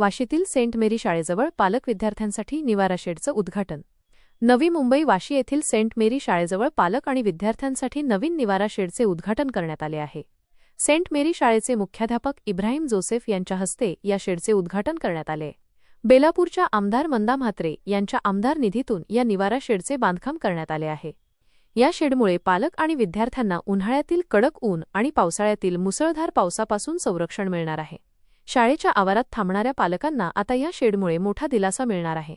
वाशीतील Saint मेरी शाळेजवळ पालक विद्यार्थ्यांसाठी निवारा शेडचं उद्घाटन. नवी मुंबई वाशी येथील सेंट मेरी शाळेजवळ पालक आणि विद्यार्थ्यांसाठी नवीन निवारा शेडचे उद्घाटन करण्यात आले आहे. सेंट मेरी शाळेचे मुख्याध्यापक इब्राहिम जोसेफ यांच्या हस्ते या शेडचे उद्घाटन करण्यात आले. बेलापूरच्या आमदार मंदा म्हात्रे यांच्या आमदार निधीतून या निवारा शेडचे बांधकाम करण्यात आले आहे. या शेडमुळे पालक आणि विद्यार्थ्यांना उन्हाळ्यातील कडक ऊन आणि पावसाळ्यातील मुसळधार पावसापासून संरक्षण मिळणार आहे. शाळेच्या आवारात थांबणाऱ्या पालकांना आता या शेडमुळे मोठा दिलासा मिळणार आहे.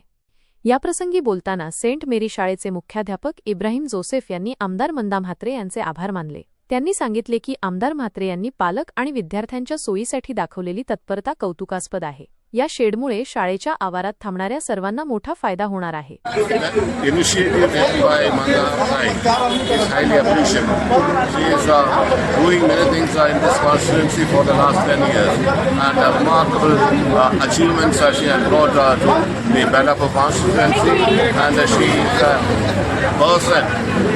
याप्रसंगी बोलताना सेंट मेरी शाळेचे मुख्याध्यापक इब्राहिम जोसेफ यांनी आमदार मंदा म्हात्रे यांचे आभार मानले. त्यांनी सांगितले की आमदार म्हात्रे यांनी पालक आणि विद्यार्थ्यांच्या सोयीसाठी दाखवलेली तत्परता कौतुकास्पद आहे. या शेडमुळे शाळेच्या आवारात थांबणाऱ्या सर्वांना मोठा फायदा होणार आहे achievements uh, she has brought uh, to the Bedapur constituency and uh, she uh, person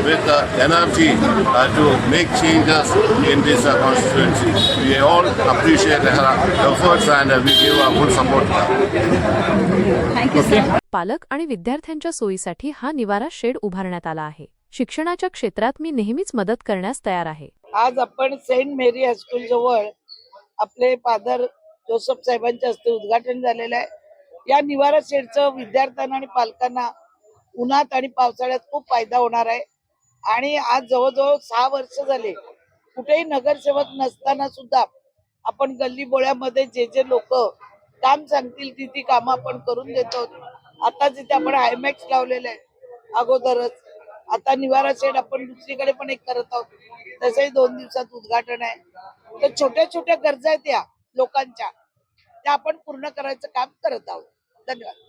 with uh, energy uh, to make changes in this uh, constituency. We all appreciate her efforts and uh, we give our full support. To her. पालक आणि विद्यार्थ्यांच्या सोयीसाठी हा निवारा shade उभारण्यात आला आहे. शिक्षणाच्या क्षेत्रात मी नेहमीच मदत करण्यास तयार आहे. आज आपण सेंट मेरी हायस्कूल जवळ आपले फादर जोसफ साहेबांच्या हस्ते उद्घाटन झालेलं आहे. या निवारा शेडचं विद्यार्थ्यांना आणि पालकांना उन्हात आणि पावसाळ्यात खूप फायदा होणार आहे. आणि आज जवळजवळ सहा वर्ष झाले कुठेही नगरसेवक नसताना सुद्धा आपण गल्ली बोळ्यामध्ये जे जे लोक काम सांगतील ती ती कामं आपण करून देतो. आता जिथे आपण हायमॅक्स लावलेलं आहे अगोदरच. आता निवारा शेड आपण दुसरीकडे पण एक करत आहोत. तसंही दोन दिवसात उद्घाटन आहे. तर छोट्या छोट्या गरजा आहेत या लोकांच्या त्या आपण पूर्ण करायचं काम करत आहोत. धन्यवाद.